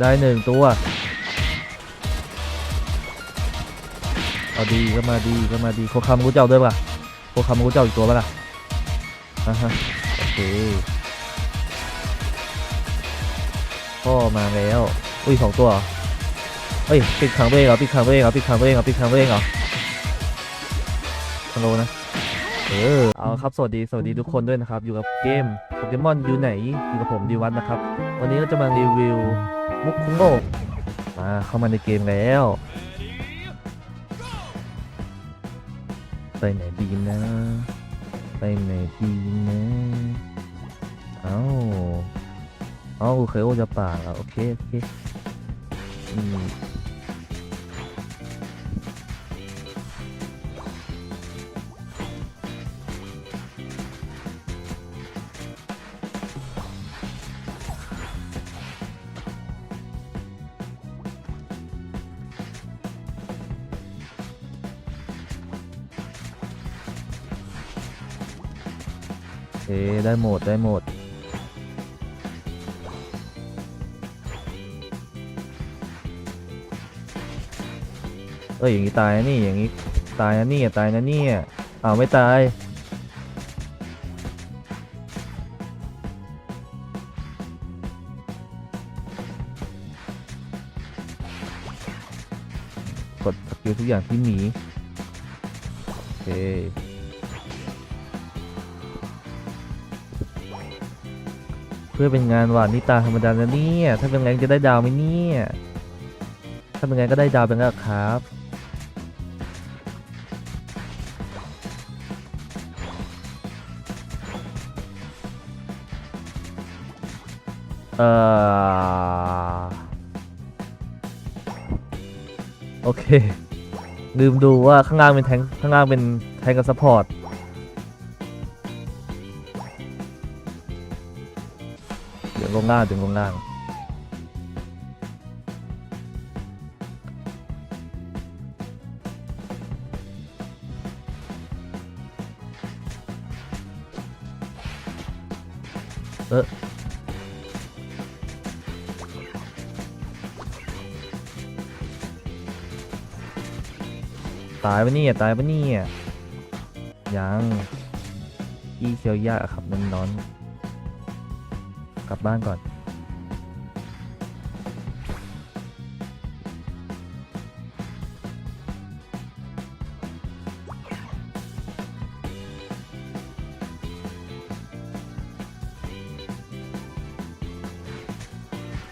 ได้หนึ่งตัว เอาดีก็มาดีก็มาดีโคคามกุเจ้าด้วยป่ะโคคามกุเจ้าอีกตัวป่ะล่ะอ่าฮะโอเคพ่อมาแล้ว อุ้ยสองตัวเหรอเอ้ยปิดขังตัวเองเหรอปิดขังตัวเองเหรอปิดขังตัวเองเหรอปิดขังตัวเองเหรอฮัลโหลนะ เออเอาครับสวัสดีสวัสดีทุกคนด้วยนะครับ อยู่กับเกมโปเกมอนอยู่ไหนอยู่กับผมดีวันนะครับ วันนี้เราจะมารีวิวมุกคุงโง่มาเข้ามาในเกมแล้วไปไหนดีนะ ไปไหนดีนะเอ้าเอ้าเคยโอจะป่าแล้วโอเคโอเคอืม เคได้หมดได้หมดเอ้ยอย่างนี้ตายนะนี่อย่างนี้ตายนะนี่ตายนะเนี่ยอ้าวไม่ตายกดสกิลทุกอย่างที่มีโอเค เพื่อเป็นงานหวานนิตาธรรมดานะเนี่ย ถ้าเป็นไงจะได้ดาวไหมเนี่ย ถ้าเป็นไงก็ได้ดาวเป็นแล้วครับ เอ่อ โอเค ลืมดูว่าข้างล่างเป็นแทงข้างล่างเป็นแทงกับซัพพอร์ต เดี๋ยวลงล่างถึงลงล่าง เออตายปะเนี่ยตายปะเนี่ยยังอีเชียวยากครับนอนนอน กลับบ้านก่อน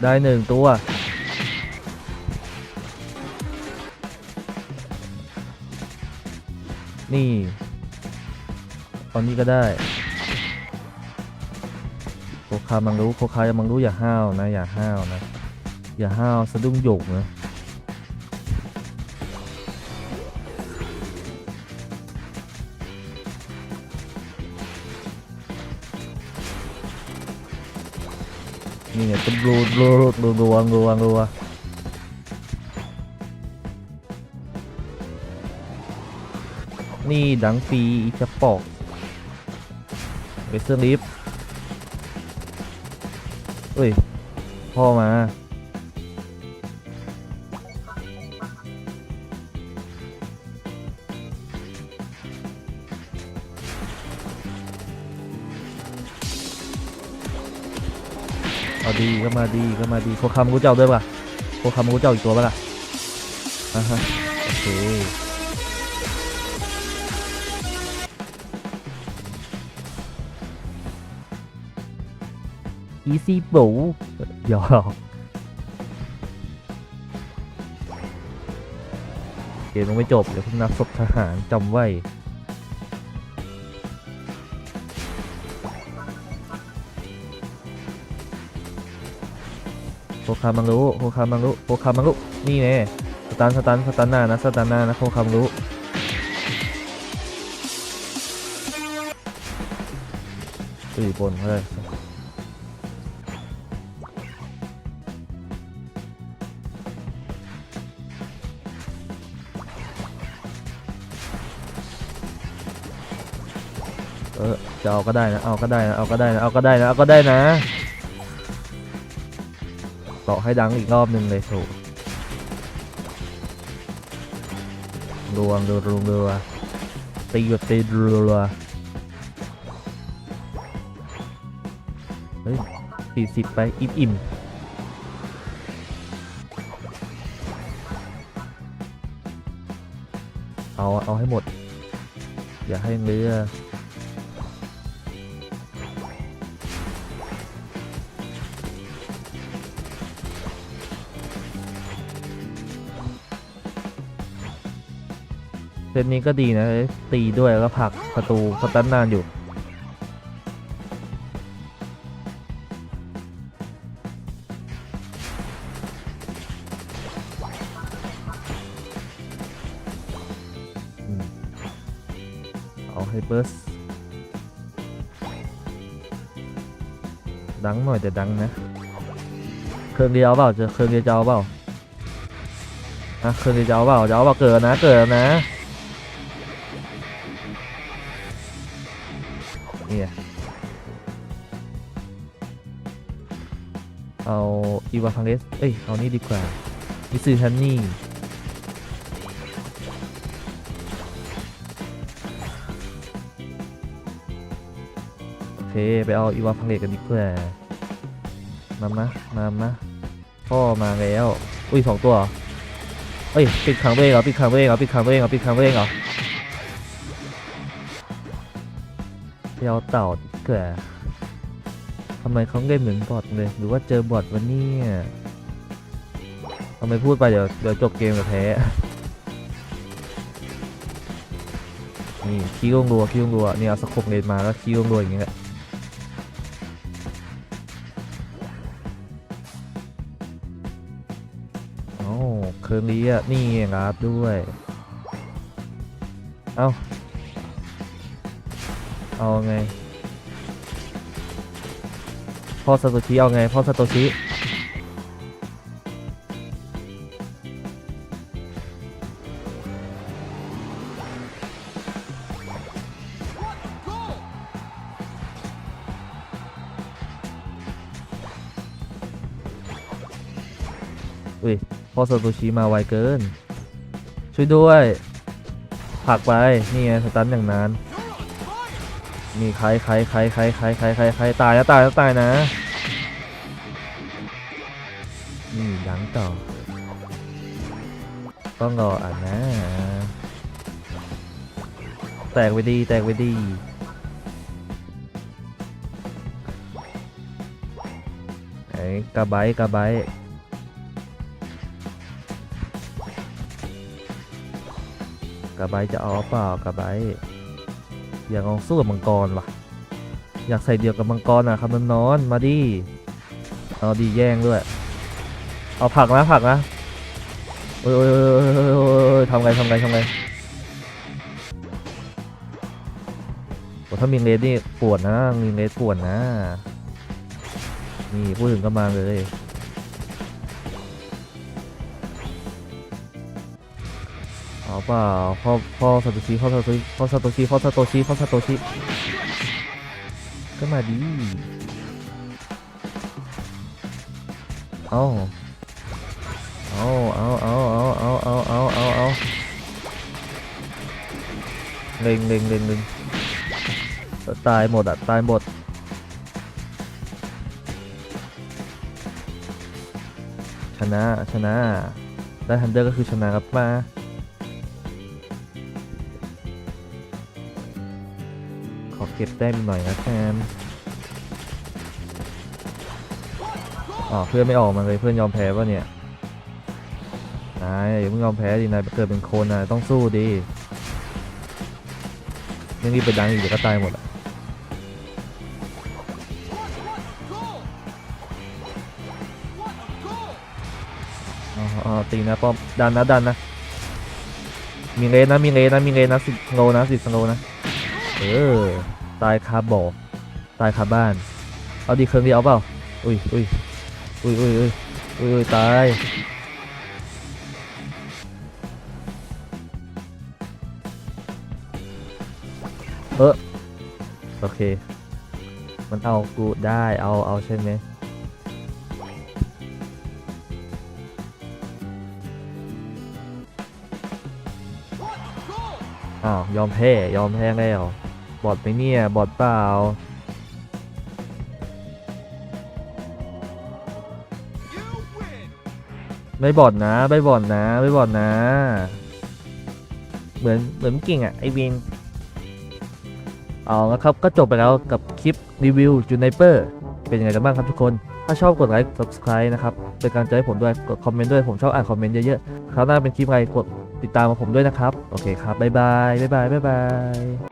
ได้หนึ่งตัวนี่ ตอนนี้ก็ได้ามังรู้โคคายังมังรู้อย่าห้าวนะ อย่าห้าวนะ อย่าห้าวสะดุ้งโยกนะนี่เนี่ยเป็นรูรูรูรูวงรูวงรูวนี่ดังฟีจะปอกเวสเซอร์ลิฟ เอ้ย พ่อมา เอาดีก็มาดีก็มาดีโคคามากุเจ้าด้วยป่ะโคคามากุเจ้าอีกตัวป่ะล่ะอ่าฮะ โอเค อีซี่บูหยอกเกมยังไม่จบ เดี๋ยวพิ่งนับศพทหารจำไว้โคคามังรุโคคามังรุโคคามังรุนี่แน่สตันสตันสตันหน้านะสตันหน้านะโคคามังรุสี่บนเลย ออจะเอาก็ได้นะ เอาก็ได้นะ เอาก็ได้นะ เอาก็ได้นะ เอาก็ได้นะรอาให้ดังอีกรอบหนึ่งเลยโถรวงรัวรัวรัวตีแบบตีรัวเฮ้ยสี่สิบไป อิ่มอิ่มเอา เอาให้หมด อย่าให้เลือ เซตนี้ก็ดีนะ ตีด้วยแล้วผลักประตูสตันนานอยู่ เอาให้เบิร์สดังหน่อยแต่ดังนะ เครื่องเดียวเปล่าจะเครื่องเดียวจะเอาเปล่าฮะเครื่องเดียวจะเอาเปล่าจะเอาเปล่าเกิดนะเกิดนะ เนี่ยเอาอีวาพังเลส เอ้ย เอานี่ดีกว่า มิซูฮันนี่ โอเค ไปเอาอีวาพังเลสกันดีกว่า มามามามาพ่อมาแล้ว อุ้ยสองตัวเหรอเอ้ย ปิดขังตัวเองเหรอ ปิดขังตัวเองเหรอ ปิดขังตัวเองเหรอ ปิดขังตัวเองเหรอ เอาเต่าดีกว่าทำไมเขาเล่นเหมือนบอทเลย หรือว่าเจอบอทวันนี้ทำไมพูดไปเดี๋ยวเดี๋ยวจบเกมกับแพ้ นี่ขี้ลงรัวขี้ลงรัวนี่เอาสกบเลนมาแล้วขี้ลงรัวอย่างเงี้ยโอ้เคิร์ลีอะนี่งับด้วย เอา เอาไง พ่อซาโตชิเอาไง พ่อซาโตชิอุ้ยพ่อซาโตชิมาไวเกิน ช่วยด้วยผลักไป นี่ไงสตันอย่างนั้น มีใครใครใครใครใครใครใครใครตายนะตายนะตายนะ นี่ยังต่อ ต้องรออ่านนะ แตกไปดีแตกไปดีไอ้กระไบกระไบกระไบจะเอเปล่ากระไบ อยากลองสู้กับมังกรว่ะ อยากใส่เดียวกับมังกรอะคำนนนอนมาดิเอาดีแย่งด้วย เอาผักนะผักนะโอ้ยโอ้ยโอ้ยโอ้ยโอ้ยโอ้ยทำไงทำไงทำไงโอ้ถ้ามีเลสนี่ปวดนะมีเลสปวดนะ นี่พูดถึงก็มาเลย เอาเปล่าพ่อพ่อซาโตชิพ่อซาโตชิพ่อซาโตชิพ่อซาโตชิพ่อซาโตชิก็มาดีเอาเอาเอาเอาเอาเอาเอาเอาเอาเอาเล็งเล็งเล็งเล็งตายหมดอะตายหมดชนะชนะได้ฮันเดอร์ก็คือชนะครับมา อเก็บแต้มหน่อยนะแคนอ๋อเพื่อนไม่ออกมาเลยเพื่อนยอมแพ้ป่ะเนี่ยนายอย่าเพิ่งยอมแพ้ดินายเกิดเป็นคนนายต้องสู้ดิยังรีบไปดังอีกเดี๋ยวก็ตายหมดอะอ๋ออตีนะป้อมดันนะดันนะมีเลนนะมีเลนนะมีเลนนะสิบโลนะสิบโลนะ เออตายคาบ่อตายคาบ้าน เอาดีเครื่องเดียวเปล่าอุ้ยอุ้ยอุ้ยอุ้ยอุ้ยอุ้ยตายเออโอเค มันเอากูได้เอาเอาใช่ไหมอ้าวยอมแพ้ยอมแพ้แล้ว บอดไปเนี่ย บอดเปล่า ไม่บอดนะไม่บอดนะไม่บอดนะ เหมือนเหมือนเก่งอะไอวินเอาละครับก็จบไปแล้วกับคลิปรีวิวจูไนเปอร์เป็นยังไงกันบ้างครับทุกคน ถ้าชอบกดไลค์ subscribe นะครับเป็นกำลังใจให้ผมด้วยกดคอมเมนต์ด้วยผมชอบอ่านคอมเมนต์เยอะๆคราวหน้าเป็นคลิปอะไรกดติดตามมาผมด้วยนะครับ โอเคครับ บ๊ายบาย บ๊ายบาย บ๊ายบาย